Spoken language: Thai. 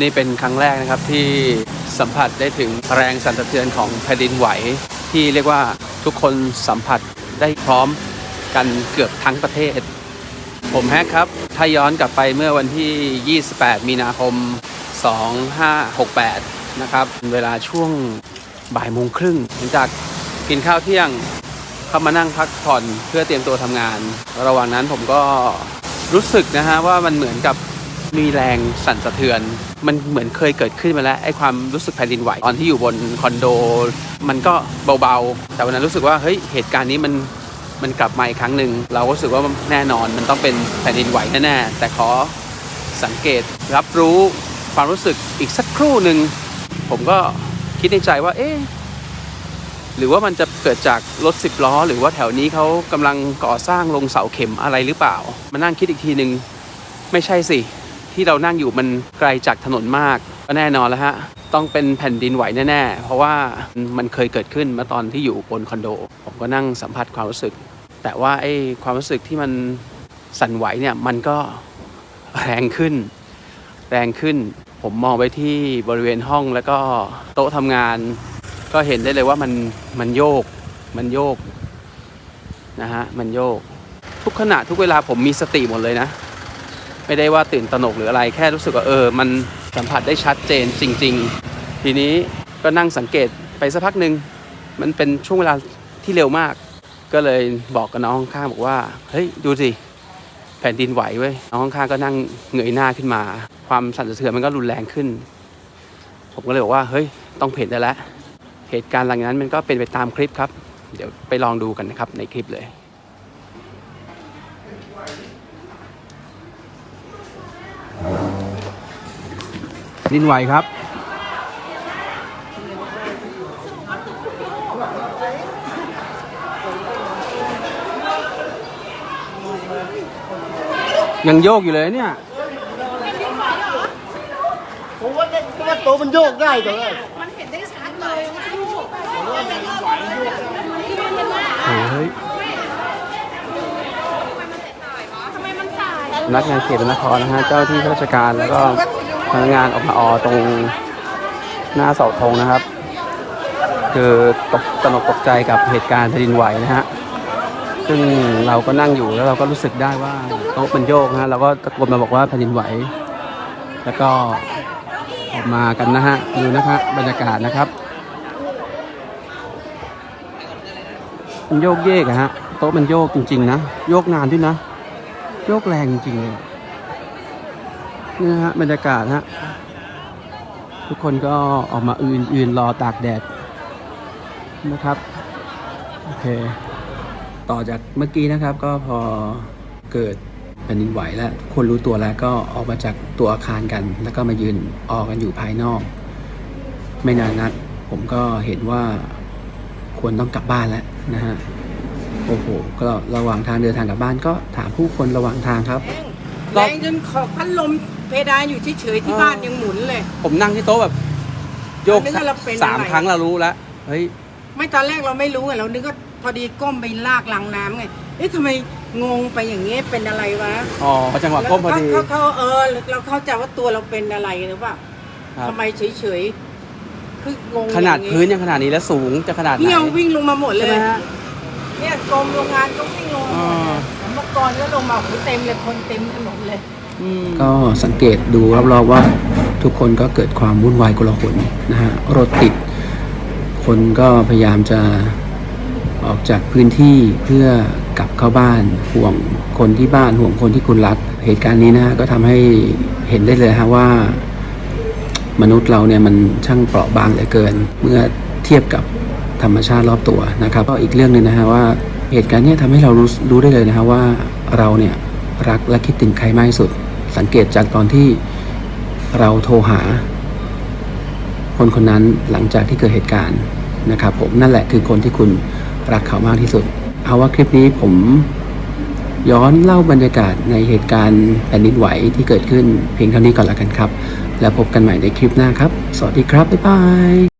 นี่เป็นครั้งแรกนะครับที่สัมผัสได้ถึงแรงสั่นสะเทือนของแผ่นดินไหว ที่เรียกว่าทุกคนสัมผัสได้พร้อมกันเกือบทั้งประเทศ ผมแฮกครับ ถ้าย้อนกลับไปเมื่อวันที่ 28 มีนาคม 2568 นะครับ เวลาช่วงบ่ายโมงครึ่งหลังจากกินข้าวเที่ยงเข้ามานั่งพักผ่อนเพื่อเตรียมตัวทำงาน ระหว่างนั้นผมก็รู้สึกนะฮะว่ามันเหมือนกับ มีแรงสั่นสะเทือน มันเหมือนเคยเกิดขึ้นมาแล้วไอ้ความรู้สึกแผ่นดินไหวตอนที่อยู่บนคอนโด มันก็เบาๆ แต่วันนั้นรู้สึกว่าเฮ้ยเหตุการณ์นี้มันมันกลับมาอีกครั้งหนึ่งเราก็รู้สึกว่าแน่นอนมันต้องเป็นแผ่นดินไหวแน่ๆแต่ขอสังเกตรับรู้ความรู้สึกอีกสักครู่หนึ่งผมก็คิดในใจว่าเอ๊ะหรือว่ามันจะเกิดจากรถสิบล้อ หรือว่าแถวนี้เขากำลังก่อสร้างลงเสาเข็มอะไรหรือเปล่า มานั่งคิดอีกทีหนึ่งไม่ใช่สิ ที่เรานั่งอยู่มันไกลจากถนนมาก ก็แน่นอนแล้วฮะ ต้องเป็นแผ่นดินไหวแน่ๆ เพราะว่ามันเคยเกิดขึ้นมื่อตอนที่อยู่บนคอนโด ผมก็นั่งสัมผัสความรู้สึก แต่ว่าไอ้ความรู้สึกที่มันสั่นไหวเนี่ยมันก็แรงขึ้น แรงขึ้น ผมมองไปที่บริเวณห้องแล้วก็โต๊ะทำงาน ก็เห็นได้เลยว่ามันมันโยก มันโยกนะฮะ มันโยก ทุกขณะทุกเวลาผมมีสติหมดเลยนะ ไม่ได้ว่าตื่นตระหนกหรืออะไรแค่รู้สึกว่าเออ มันสัมผัสได้ชัดเจนจริง ๆ ทีนี้ก็นั่งสังเกตไปสักพักหนึ่งมันเป็นช่วงเวลาที่เร็วมาก ก็เลยบอกกับน้องข้างบอกว่าเฮ้ยดูสิแผ่นดินไหวเว้ยน้องข้างก็นั่งเงยหน้าขึ้นมา ความสั่นสะเทือนมันก็รุนแรงขึ้น ผมก็เลยบอกว่าเฮ้ยต้องเพ่นได้แล้วเหตุการณ์หลังนั้นมันก็เป็นไปตามคลิปครับ เดี๋ยวไปลองดูกันนะครับในคลิปเลย ดินไหวครับ ยังโยกอยู่เลยเนี่ยผมว่าว่าตัวมันโยกได้จังเลยมันเห็นได้ชัดเลยเฮ้ยทำไมมันสายนักงานเขตนครนะฮะ เจ้าที่ข้าราชการแล้วก็ พนักงานอพอตรงหน้าเสาธงนะครับ คือตกตระหนกตกใจกับเหตุการณ์แผ่นดินไหวนะฮะซึ่งเราก็นั่งอยู่แล้วเราก็รู้สึกได้ว่าโต๊ะมันโยกนะฮะเราก็ตะโกนมาบอกว่าแผ่นดินไหว แล้วก็ออกมากันนะฮะดูนะครับบรรยากาศนะครับมันโยกเยกอะฮะโต๊ะมันโยกจริง ๆ นะ โยกนานด้วยนะ โยกแรงจริงๆเลย นี่ฮะบรรยากาศฮะทุกคนก็ออกมาอืนอืนรอตากแดดนะครับโอเค ต่อจากเมื่อกี้นะครับก็พอเกิดแผ่นดินไหวแล้วทุกคนรู้ตัวแล้วก็ออกมาจากตัวอาคารกัน แล้วก็มายืนออกกันอยู่ภายนอก ไม่นานนักผมก็เห็นว่าควรต้องกลับบ้านแล้วนะฮะโอ้โหก็ระหว่างทางเดินทางกลับบ้านก็ถามผู้คนระหว่างทางครับ แรงจนขอบพัดลมเพดานอยู่เฉยๆที่บ้านยังหมุนเลย ผมนั่งที่โต๊ะแบบ โยกนึกว่าเราเป็นสามอะไร ครั้งเรารู้แล้วเฮ้ย ไม่ตอนแรกเราไม่รู้ไงเรานึกว่าพอดีก้มไปลากลังน้ำไงเอ๊ะทำไมงงไปอย่างเงี้ยเป็นอะไรวะอ๋อจังหวะก้มพอดีเขาเขาเขาเออเราเข้าใจว่าตัวเราเป็นอะไรหรือเปล่าครับ ทำไมเฉยๆคืองงขนาดอย่งงี้พื้นยังขนาดนี้แล้วสูงจะขนาดไหนเนี่ยวิ่งลงมาหมดเลใช่ไหมยฮะเนี่ยกรมโรงงานก็วิ่งลงมาหมดอ๋อเมื่อ ก่อนก็ลงมาโอ้โหเต็มเลยคนเต็มถนนเลยอืมก็สังเกตดูรอบๆว่าทุกคนก็เกิดความวุ่นวายกลาหลนะฮะรถติด คนก็พยายามจะออกจากพื้นที่เพื่อกลับเข้าบ้านห่วงคนที่บ้านห่วงคนที่คุณรัก เหตุการณ์นี้นะฮะก็ทำให้เห็นได้เลยฮะว่า มนุษย์เราเนี่ยมันช่างเปราะบางเหลือเกิน เมื่อเทียบกับธรรมชาติรอบตัวนะครับก็อีกเรื่องหนึ่งนะฮะว่า เหตุการณ์นี้ทำให้เรารู้รู้ได้เลยนะฮะว่าเราเนี่ยรักและคิดถึงใครมากที่สุด สังเกตจากตอนที่เราโทรหา คนคนนั้นหลังจากที่เกิดเหตุการณ์นะครับผมนั่นแหละคือคนที่คุณรักเขามากที่สุด เอาว่าคลิปนี้ผมย้อนเล่าบรรยากาศในเหตุการณ์แผ่นดินไหวที่เกิดขึ้นเพียงเท่านี้ก่อนละกันครับ แล้วพบกันใหม่ในคลิปหน้าครับ สวัสดีครับ บ๊ายบาย